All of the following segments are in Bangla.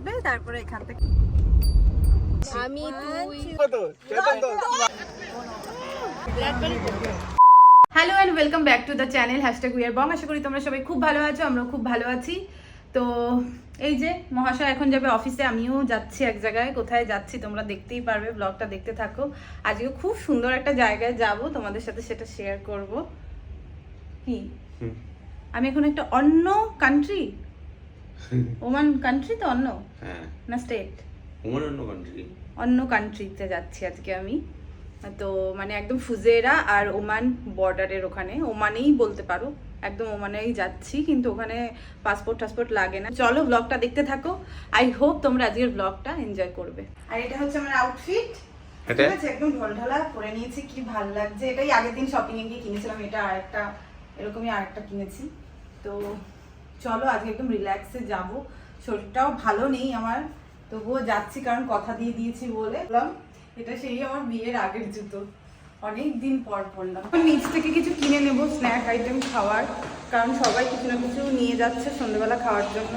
আসবে তারপরে এখান থেকে আমি hello and welcome back to the channel hashtag we are Bong আশা করি তোমরা সবাই খুব ভালো আছো আমরাও খুব ভালো আছি। তো এই যে মহাশয় এখন যাবে অফিসে আমিও যাচ্ছি এক জায়গায়। কোথায় যাচ্ছি তোমরা দেখতেই পারবে ব্লগটা দেখতে থাকো। আজকে খুব সুন্দর একটা জায়গায় যাব তোমাদের সাথে সেটা শেয়ার করব। কি? আমি এখন একটা অন্য কান্ট্রি ওমান কান্ট্রি তো অন্য? হ্যাঁ। না স্টেট ওমান অন্য কান্ট্রি অন্য কান্ট্রিতে যাচ্ছি আজকে আমি। তো মানে একদম ফুজেরা আর ওমান বর্ডারের ওখানে। ওমানেই বলতে পারো। একদম ওমানেই যাচ্ছি কিন্তু ওখানে পাসপোর্ট টাসপোর্ট লাগে না। চলো ব্লগটা দেখতে থাকো। আই হোপ তোমরা আজকের ব্লগটা এনজয় করবে। আর এটা হচ্ছে আমার আউটফিট এটা? একদম ঢোলঢালা পরে নিয়েছি কি ভালো লাগছে। এটাই আগের দিন শপিং এ গিয়ে কিনেছিলাম। এটা আর একটা এরকমই আর একটা কিনেছি। তো চলো আজকে একদম রিল্যাক্সে যাব। শরীরটাও ভালো নেই আমার তবুও যাচ্ছি কারণ কথা দিয়ে দিয়েছি বলে। বললাম, এটা সেই আমার বিয়ের আগের জুতো। অনেক দিন পর পরলাম। নিচ থেকে কিছু কিনে নেব স্ন্যাক আইটেম খাওয়ার। কারণ সবাই কিছু না কিছু নিয়ে যাচ্ছে সন্ধ্যেবেলা খাওয়ার জন্য।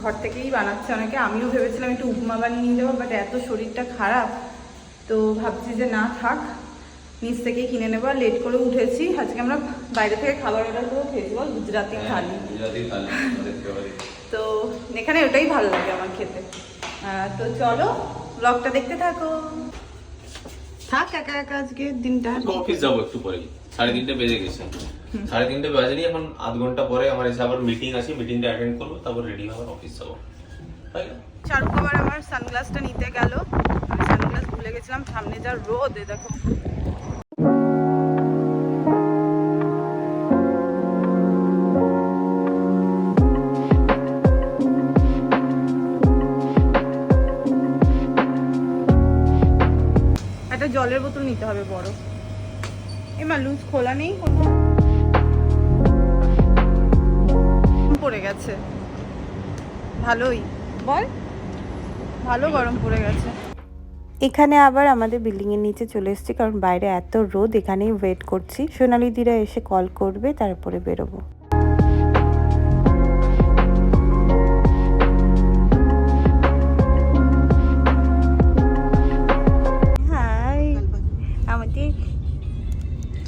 ঘর থেকেই বানাচ্ছে অনেকে। আমিও ভেবেছিলাম একটু উপমা বানিয়ে নিয়ে যাব বাট এত শরীরটা খারাপ। তো ভাবছি যে না থাক। নিচ থেকেই কিনে নেব আর লেট করে উঠেছি। আজকে আমরা বাইরে থেকে খাবার অর্ডার করে খেয়েছি বল? গুজরাটি থালি। গুজরাটি থালি তো এখানে ওটাই ভালো লাগে আমার খেতে। তো চলো ব্লগটা দেখতে থাকো। থাক একা একা আজকে দিনটা। অফিস যাব একটু পরে সাড়ে তিনটে বেজে গেছে। সাড়ে তিনটে বাজেনি এখন আধ ঘণ্টা পরে আমার এসে আবার মিটিং আছে মিটিংটা অ্যাটেন্ড করব তারপর রেডি হওয়ার অফিস যাব। শাহরুখ আবার আমার সানগ্লাসটা নিতে গেল। সানগ্লাস ভুলে গেছিলাম সামনে যা রোদ দেখো। একটা জলের বোতল নিতে হবে বড়। এমা, লুজ খোলা নেই? পড়ে গেছে। ভালোই। বল। ভালো গরম পড়ে গেছে। এখানে আবার আমাদের বিল্ডিং এর নিচে চলে এসেছি, কারণ বাইরে এত রোদ, এখানেই ওয়েট করছি। সোনালি দিরা এসে কল করবে, তারপরে বেরোবো। আমাদের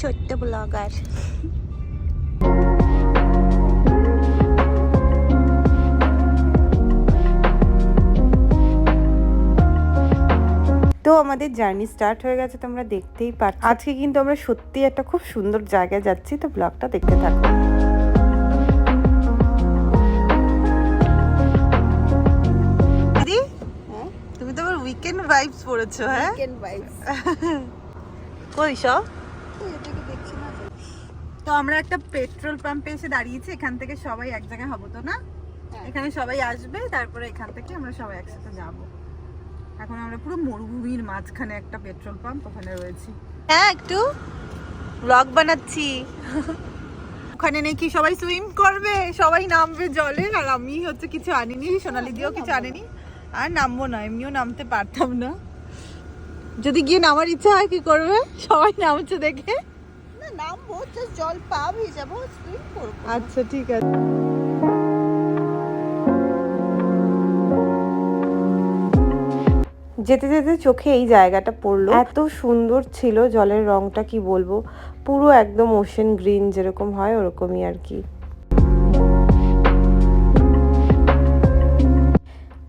ছোট্ট ব্লগার আমাদের জার্নি স্টার্ট হয়ে গেছে তোমরা দেখতেই পাচ্ছ। আজকে কিন্তু আমরা সত্যি একটা খুব সুন্দর জায়গায় যাচ্ছি তো ব্লগটা দেখতে থাকো। দিদি তুমি তো আবার উইকেন্ড ভাইবস পড়েছো হ্যাঁ? কেন ভাইস কই সব? তো আমরা একটা পেট্রোল পাম্পে এসে দাঁড়িয়েছি এখান থেকে সবাই এক জায়গায় হব তো না? এখানে সবাই আসবে তারপরে এখান থেকে আমরা সবাই একসাথে যাব। এখন আমরা পুরো মরুভূমির মাঝখানে একটা পেট্রোল পাম্প ওখানে রয়েছি। হ্যাঁ একটু ব্লগ বানাচ্ছি। ওখানে নাকি সবাই সুইম করবে সবাই নামবে জলে আর আমি হচ্ছে কিছু আনিনি সোনালি দিয়েও কিছু আনেনি। আর নামবো না এমনিও নামতে পারতাম না। যদি গিয়ে নামার ইচ্ছা হয় কি করবে? সবাই নামছে দেখে। না নামবো জাস্ট জল পা যাব সুইম করব। আচ্ছা ঠিক আছে। যেতে যেতে চোখে এই জায়গাটা পড়ল। এত সুন্দর ছিল জলের রংটা কি বলব? পুরো একদম ওশেন গ্রিন যেরকম হয় ওরকমই আর কি।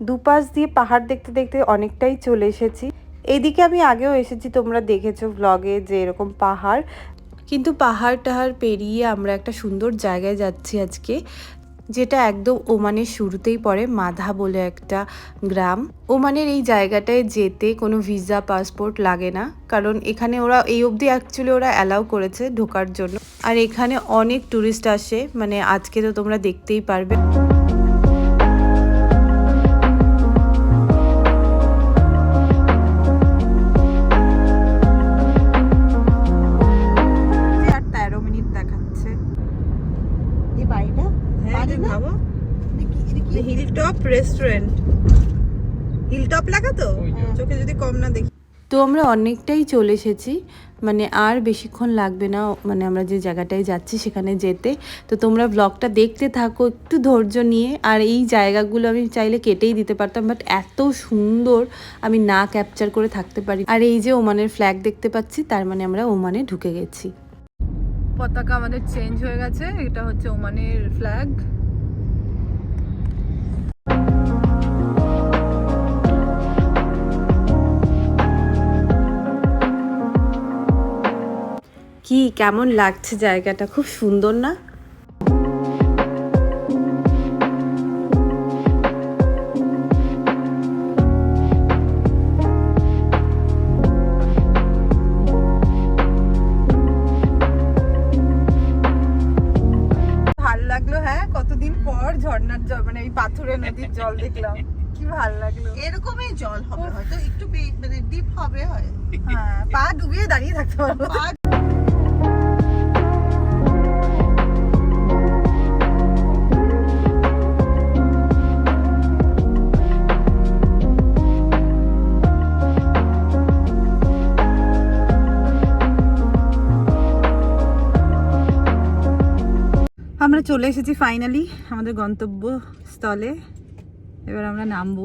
দুপাশ দিয়ে পাহাড় দেখতে দেখতে অনেকটাই চলে এসেছি। এদিকে আমি আগেও এসেছি তোমরা দেখেছ ব্লগে যে এরকম পাহাড়। কিন্তু পাহাড় টাহাড় পেরিয়ে আমরা একটা সুন্দর জায়গায় যাচ্ছি আজকে। যেটা একদম ওমানের শুরুতেই পড়ে, মাধা বলে একটা গ্রাম। ওমানের এই জায়গাটায় যেতে কোনো ভিসা, পাসপোর্ট লাগে না, কারণ এখানে ওরা, এই অবধি অ্যাকচুয়ালি ওরা অ্যালাউ করেছে ঢোকার জন্য। আর এখানে অনেক টুরিস্ট আসে মানে আজকে তো তোমরা দেখতেই পারবে। রেস্টুরেন্ট হিল টপ লেখা তো। চোখে যদি কম না দেখি। তো আমরা অনেকটাই চলে এসেছি মানে আর বেশিক্ষণ লাগবে না মানে আমরা যে জায়গাটায় যাচ্ছি সেখানে যেতে। তো তোমরা ব্লগটা দেখতে থাকো একটু ধৈর্য নিয়ে। আর এই জায়গাগুলো আমি চাইলে কেটেই দিতে পারতাম বাট এত সুন্দর আমি না ক্যাপচার করে থাকতে পারি। আর এই যে ওমানের ফ্ল্যাগ দেখতে পাচ্ছি তার মানে আমরা ওমানে ঢুকে গেছি। পতাকা আমাদের চেঞ্জ হয়ে গেছে এটা হচ্ছে ওমানের ফ্ল্যাগ কি কেমন লাগছে জায়গাটা? খুব সুন্দর না? ভালো হ্যাঁ? কতদিন পর ঝর্ণার জল মানে এই পাথুরে নদীর জল দেখলাম। কি ভালো লাগল। এরকমই জল হবে হয়তো একটু মানে ডিপ হবে হয়। হ্যাঁ পা ডুবিয়ে দাঁড়িয়ে থাকতে পারব। আমরা চলে এসেছি ফাইনালি আমাদের গন্তব্য স্থলে এবার আমরা নামবো।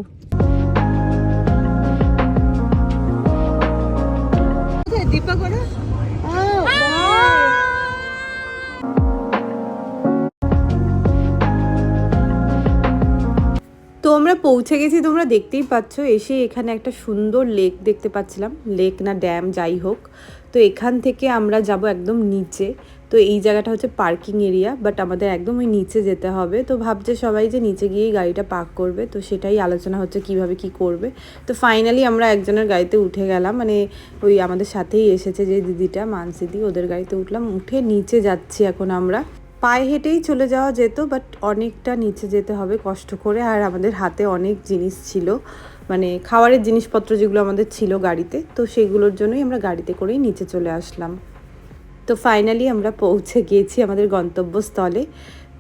তো আমরা পৌঁছে গেছি, তোমরা দেখতেই পাচ্ছ, এসে এখানে একটা সুন্দর লেক দেখতে পাচ্ছিলাম। লেক না ড্যাম যাই হোক। তো এখান থেকে আমরা যাব একদম নিচে। তো এই জায়গাটা হচ্ছে পার্কিং এরিয়া, বাট আমাদের একদম ওই নিচে যেতে হবে। তো ভাবছে সবাই যে নিচে গিয়েই গাড়িটা পার্ক করবে। তো সেটাই আলোচনা হচ্ছে কীভাবে কি করবে। তো ফাইনালি আমরা একজনের গাড়িতে উঠে গেলাম। মানে ওই আমাদের সাথেই এসেছে যে দিদিটা, মানসিদি, ওদের গাড়িতে উঠলাম। উঠে নিচে যাচ্ছি এখন আমরা। পায়ে হেঁটেই চলে যাওয়া যেত, বাট অনেকটা নিচে যেতে হবে কষ্ট করে। আর আমাদের হাতে অনেক জিনিস ছিল। মানে খাবারের জিনিসপত্র যেগুলো আমাদের ছিল গাড়িতে, তো সেগুলোর জন্যই আমরা গাড়িতে করেই নিচে চলে আসলাম। তো ফাইনালি আমরা পৌঁছে গিয়েছি আমাদের গন্তব্যস্থলে।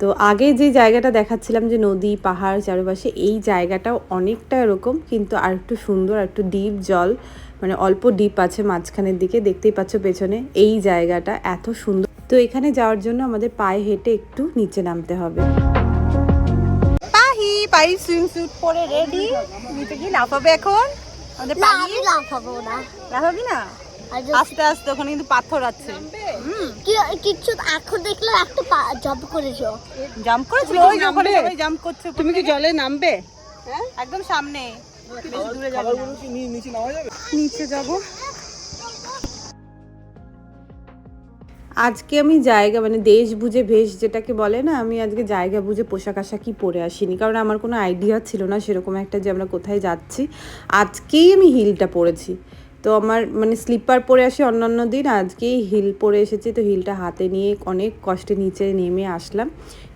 তো আগে যে জায়গাটা দেখাচ্ছিলাম যে নদী, পাহাড় চারপাশে, এই জায়গাটাও অনেকটা এরকম, কিন্তু আর একটু সুন্দর, আর একটু ডিপ জল মানে অল্প ডিপ আছে মাঝখানের দিকে, দেখতেই পাচ্ছ পেছনে, এই জায়গাটা এত সুন্দর। তো এখানে যাওয়ার জন্য আমাদের পায়ে হেঁটে একটু নিচে নামতে হবে। পাহি পাহি সুইম স্যুট পরে রেডি নিচে কি লাফাবে এখন? আমাদের না আমি লাফাবো না। লাফাবি না? আর আস্তে আস্তে ওখানে কিন্তু পাথর আছে। কি- কিচ্ছু এখন দেখলাম একটা জব করেছ? জাম্প করেছিল ওই যে ওখানে সবাই জাম্প করছে তুমি কি জলে নামবে? একদম সামনে। বেশি দূরে যাবে না। নিচে যাব। আজকে আমি জায়গা মানে দেশ বুঝে ভেষ যেটাকে বলে না, আমি আজকে জায়গা বুঝে পোশাক আশাকই পরে আসিনি। কারণ আমার কোনো আইডিয়া ছিল না সেরকম একটা যে আমরা কোথায় যাচ্ছি। আজকেই আমি হিলটা পরেছি। তো আমার মানে স্লিপার পরে আসি অন্যান্য দিন, আজকেই হিল পরে এসেছি। তো হিলটা হাতে নিয়ে অনেক কষ্টে নিচে নেমে আসলাম।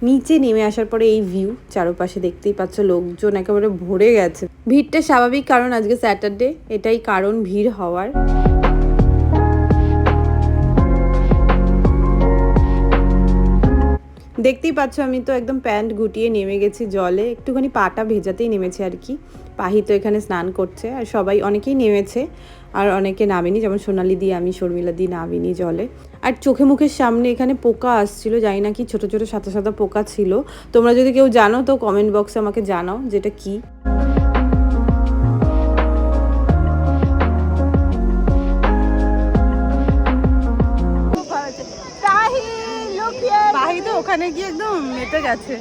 নিচে নেমে আসার পরে এই ভিউ চারপাশে দেখতেই পাচ্ছ লোকজন একেবারে ভরে গেছে। ভিড়টা স্বাভাবিক, কারণ আজকে স্যাটারডে এটাই কারণ ভিড় হওয়ার। দেখতেই পাচ্ছ আমি তো একদম প্যান্ট গুটিয়ে নেমে গেছি জলে। একটুখানি পাটা ভেজাতেই নেমেছে আর কি। পাহি তো এখানে স্নান করছে আর সবাই অনেকেই নেমেছে আর অনেকে নামেনি। যেমন সোনালি দিয়ে আমি, শর্মিলা দিয়ে নামিনি জলে। আর চোখে মুখের সামনে এখানে পোকা আসছিল, জানি না কি ছোটো ছোটো সাদা সাদা পোকা ছিল। তোমরা যদি কেউ জানো তো কমেন্ট বক্সে আমাকে জানাও যেটা কি। ওখানে গিয়ে একদম মেতে গেছে।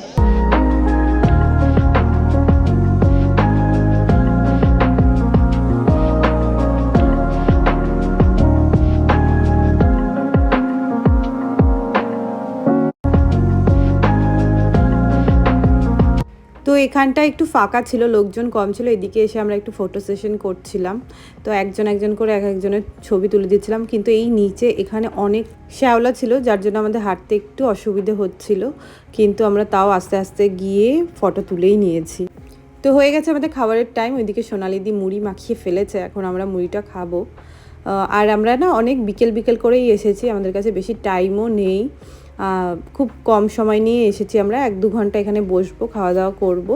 এখানটা একটু ফাঁকা ছিল, লোকজন কম ছিল। এদিকে এসে আমরা একটু ফটো সেশন করছিলাম। তো একজন একজন করে এক একজনের ছবি তুলে দিচ্ছিলাম। কিন্তু এই নিচে এখানে অনেক শ্যাওলা ছিল, যার জন্য আমাদের হাঁটতে একটু অসুবিধে হচ্ছিল। কিন্তু আমরা তাও আস্তে আস্তে গিয়ে ফটো তুলেই নিয়েছি। তো হয়ে গেছে আমাদের খাবারের টাইম ওইদিকে সোনালি দি মুড়ি মাখিয়ে ফেলেছে। এখন আমরা মুড়িটা খাব। আর আমরা না অনেক বিকেল বিকেল করেই এসেছি। আমাদের কাছে বেশি টাইমও নেই। খুব কম সময় নিয়ে এসেছি আমরা। এক দু ঘণ্টা এখানে বসবো খাওয়া দাওয়া করব।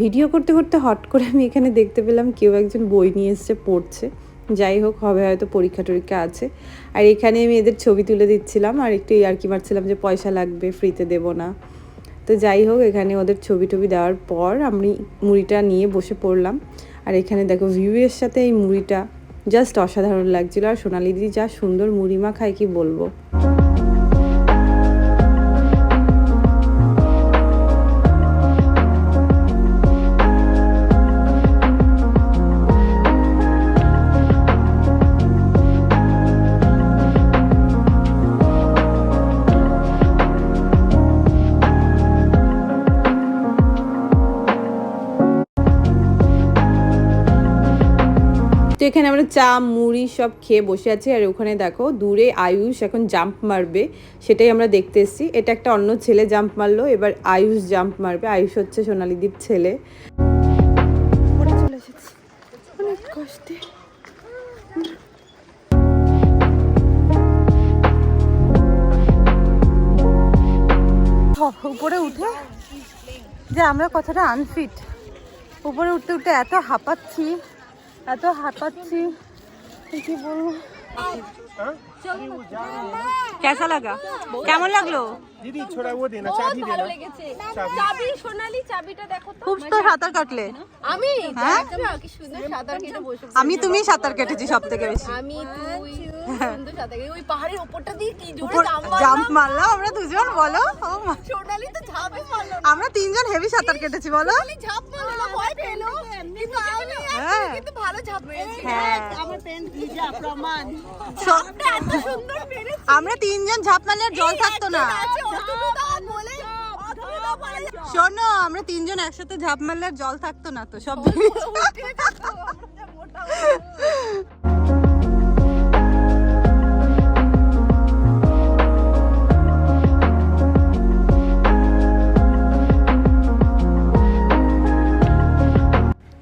ভিডিও করতে করতে হট করে আমি এখানে দেখতে পেলাম কেউ একজন বই নিয়ে এসছে, পড়ছে। যাই হোক, হবে হয়তো পরীক্ষা টরীক্ষা আছে। আর এখানে আমি এদের ছবি তুলে দিচ্ছিলাম আর একটু আর কি মারছিলাম যে পয়সা লাগবে, ফ্রিতে দেবো না। তো যাই হোক, এখানে ওদের ছবি টবি দেওয়ার পর আমি মুড়িটা নিয়ে বসে পড়লাম। আর এখানে দেখো ভিউয়ের সাথে এই মুড়িটা, জাস্ট অসাধারণ লাগছিল। আর সোনালি দিদি যা সুন্দর মুড়ি মা খায় কি বলব? তো এখানে আমরা চা, মুড়ি সব খেয়ে বসে আছি। আর ওখানে দেখো, দূরে আয়ুষ এখন জাম্প মারবে, সেটাই আমরা দেখতে এসেছি। এটা একটা অন্য ছেলে জাম্প মারলো, এবার আয়ুষ জাম্প মারবে। আয়ুষ হচ্ছে সোনালিদির ছেলে। উপরে উঠে। যে আমরা কতটা আনফিট উপরে উঠতে উঠতে এত হাঁপাচ্ছি। এত হাঁপাচ্ছি কি বলব? কেসা লাগা? কেমন লাগল? দিদি ও চাবি চাবি। সোনালি চাবিটা দেখো তো। খুব তো কাটলে। আমি? হ্যাঁ? হ্যাঁ? কি সুন্দর কেটে বসে আমি তুমি সাঁতার কেটেছি সবথেকে বেশি। আমি তুই আমরা তিনজন ঝাঁপ হ্যাঁ। আমরা তিনজন ঝাঁপ মারলে জল থাকতো না। শোনো আমরা তিনজন একসাথে ঝাঁপ মারলে জল থাকতো না তো সব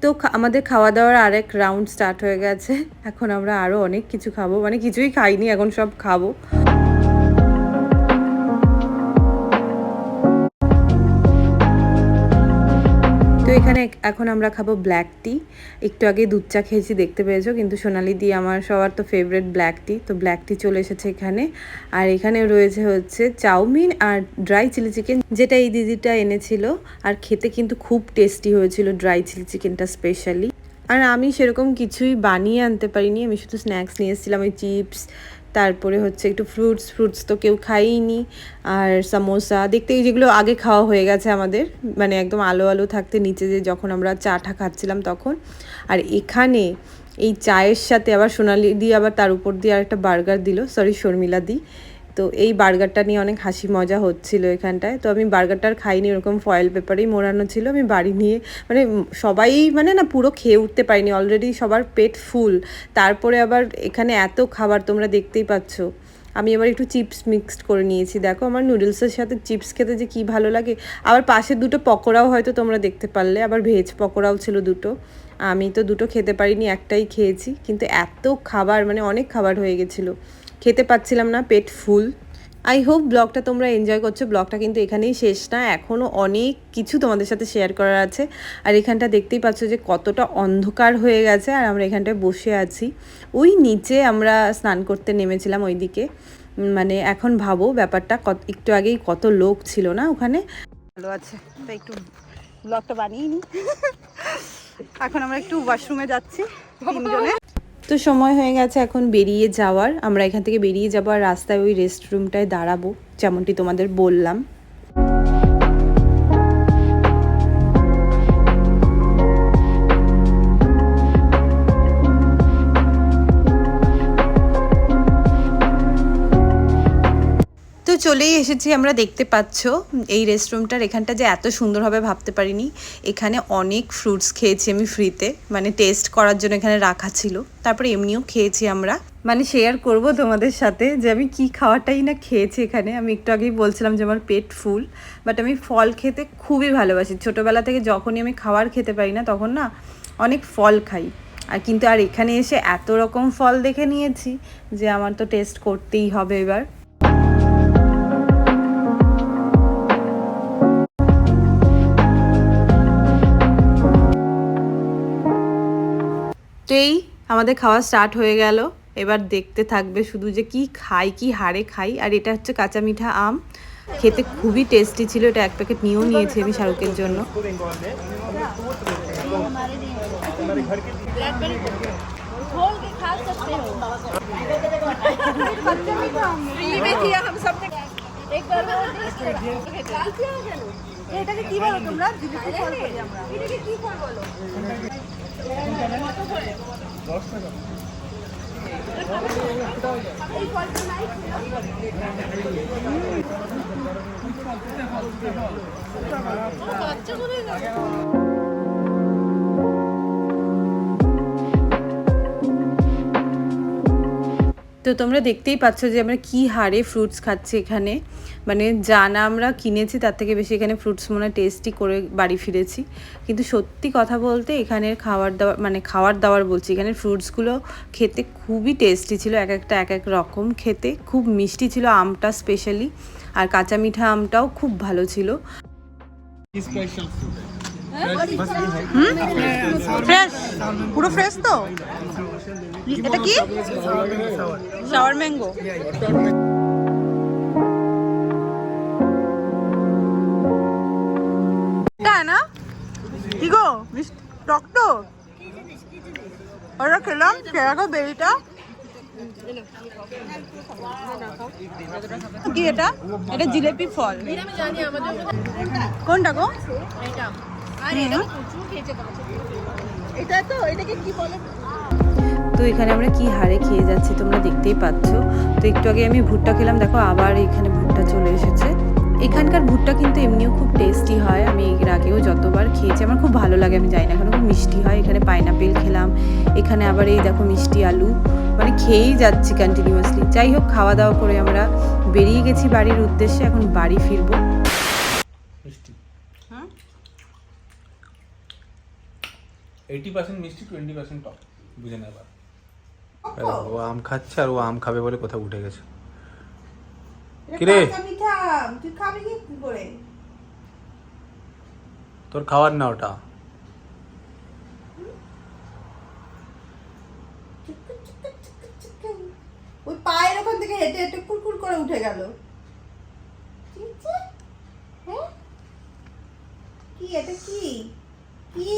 তো আমাদের খাওয়া দাওয়ার আরেক রাউন্ড স্টার্ট হয়ে গেছে। এখন আমরা আরও অনেক কিছু খাব মানে কিছুই খাইনি এখন সব খাব। তো এখানে এখন আমরা খাব ব্ল্যাক টি একটু আগে দুধ চা খেয়েছি, দেখতে পেয়েছ? কিন্তু সোনালি দি আমার সবার তো ফেভারিট ব্ল্যাক টি তো ব্ল্যাক টি চলে এসেছে এখানে। আর এখানে রয়েছে হচ্ছে চাউমিন আর ড্রাই চিলি চিকেন যেটা এই দিদিটা এনেছিল। আর খেতে কিন্তু খুব টেস্টি হয়েছিল ড্রাই চিলি চিকেনটা স্পেশালি আর আমি সেরকম কিছুই বানিয়ে আনতে পারিনি, আমি শুধু স্ন্যাক্স নিয়ে এসেছিলাম, ওই চিপস তারপরে হচ্ছে একটু ফ্রুটস ফ্রুটস তো কেউ খাইনি। আর সামোসা দেখতে যেগুলো আগে খাওয়া হয়ে গেছে আমাদের মানে একদম আলো আলো থাকতে নিচে যে যখন আমরা চাটা খাচ্ছিলাম তখন। আর এখানে এই চায়ের সাথে আবার সোনালি দিয়ে আবার তার উপর দিয়ে আর একটা বার্গার দিল সরি শর্মিলা দি। তো এই বার্গারটা নিয়ে অনেক হাসি মজা হচ্ছিল এখানটায়। তো আমি বার্গারটা আর খাইনি, ওরকম ফয়েল পেপারেই মোড়ানো ছিল। আমি বাড়ি নিয়ে মানে সবাই মানে না পুরো খেয়ে উঠতে পারিনি অলরেডি সবার পেট ফুল তারপরে আবার এখানে এত খাবার তোমরা দেখতেই পাচ্ছ। আমি এবার একটু চিপস মিক্সড করে নিয়েছি। দেখো আমার নুডলসের সাথে চিপস খেতে যে কী ভালো লাগে। আবার পাশে দুটো পকোড়াও হয়তো তোমরা দেখতে পারলে, আবার ভেজ পকোড়াও ছিল দুটো। আমি তো দুটো খেতে পারিনি, একটাই খেয়েছি। কিন্তু এত খাবার মানে অনেক খাবার হয়ে গেছিল। খেতে পাচ্ছিলাম না, পেট ফুল। আই হোপ ব্লগটা তোমরা এনজয় করছ। ব্লগটা কিন্তু এখানেই শেষ না এখনও অনেক কিছু তোমাদের সাথে শেয়ার করার আছে। আর এখানটা দেখতেই পাচ্ছ যে কতটা অন্ধকার হয়ে গেছে, আর আমরা এখানটায় বসে আছি। ওই নিচে আমরা স্নান করতে নেমেছিলাম ওইদিকে। মানে এখন ভাবো ব্যাপারটা, কত, একটু আগেই কত লোক ছিল না ওখানে? ভালো আছে একটু ব্লগটা বানিয়ে নিই এখন আমরা একটু ওয়াশরুমে যাচ্ছি তো সময় হয়ে গেছে এখন বেরিয়ে যাওয়ার। আমরা এখান থেকে বেরিয়ে যাব আর রাস্তায় ওই রেস্টরুমটায় দাঁড়াবো, যেমনটি তোমাদের বললাম। চলেই এসেছি, আমরা দেখতে পাচ্ছ। এই রেস্টরুমটার এখানটা যে এত সুন্দর হবে ভাবতে পারিনি। এখানে অনেক ফ্রুটস খেয়েছি আমি ফ্রিতে মানে টেস্ট করার জন্য এখানে রাখা ছিল। তারপরে এমনিও খেয়েছি আমরা। মানে শেয়ার করব তোমাদের সাথে যে আমি কি খাওয়াটাই না খেয়েছি এখানে। আমি একটু আগেই বলছিলাম যে আমার পেট ফুল বাট আমি ফল খেতে খুবই ভালোবাসি। ছোটোবেলা থেকে যখনই আমি খাবার খেতে পারি না, তখন না অনেক ফল খাই। আর কিন্তু আর এখানে এসে এত রকম ফল দেখে নিয়েছি যে আমার তো টেস্ট করতেই হবে এবার। তো এই আমাদের খাওয়া স্টার্ট হয়ে গেল। এবার দেখতে থাকবে শুধু যে কি খাই, কি হারে খাই। আর এটা হচ্ছে কাঁচা মিঠা আম। খেতে খুবই টেস্টি ছিল। এটা এক প্যাকেট নিয়েও নিয়েছি আমি শাহরুখের জন্য। এটাকে কি বলো তোমরা? এটাকে কি বলো দশ টাকা তো তোমরা দেখতেই পাচ্ছ যে আমরা কি হারে ফ্রুটস খাচ্ছি এখানে। মানে যা না আমরা কিনেছি তার থেকে বেশি এখানে ফ্রুটস মনে হয় টেস্টি করে বাড়ি ফিরেছি। কিন্তু সত্যি কথা বলতে এখানের খাওয়ার দাওয়ার মানে খাওয়ার দাওয়ার বলছি এখানে ফ্রুটসগুলো খেতে খুবই টেস্টি ছিল এক একটা এক এক রকম খেতে। খুব মিষ্টি ছিল আমটা স্পেশালি আর কাঁচা মিঠা আমটাও খুব ভালো ছিল। ফ্রেশ পুরো ফ্রেশ তো? এটা কি? শাওয়ার ম্যাঙ্গো না? কি গো? টক তো ওরা খেলাম কেরাকো বেরিটা। কি এটা? এটা জিলেপি ফল। কোনটা গো? এটা তো এটাকে কি বলে? তো এখানে আমরা কি হারে খেয়ে যাচ্ছি তোমরা দেখতেই পাচ্ছ। তো একটু আগে আমি ভুট্টা খেলাম দেখো আবার এখানে ভুট্টা চলে এসেছে। এখানকার ভুট্টা কিন্তু এমনিও খুব টেস্টি হয় আমি এর আগেও যতবার খেয়েছি আমার খুব ভালো লাগে আমি জানি না এখানে খুব মিষ্টি হয়। এখানে পাইনাপেল খেলাম এখানে আবার এই দেখো মিষ্টি আলু। মানে খেয়েই যাচ্ছি কন্টিনিউয়াসলি যাই হোক খাওয়া দাওয়া করে আমরা বেরিয়ে গেছি বাড়ির উদ্দেশ্যে এখন বাড়ি ফিরবো মিষ্টি এইটি পার্সেন্ট মিষ্টি টোয়েন্টি পার্সেন্ট টক বুঝে নেবার ও আম খাচ্ছে আর ও আম খাবে বলে কোথাও উঠে গেছে। কিরে? তুই খাবি কি করে? তোর খাওয়ার না ওটা। ওই পায়ের ওখান থেকে হেঁটে হেঁটে কুরকুর করে উঠে গেল। হ্যাঁ? কি এটা কি? কি?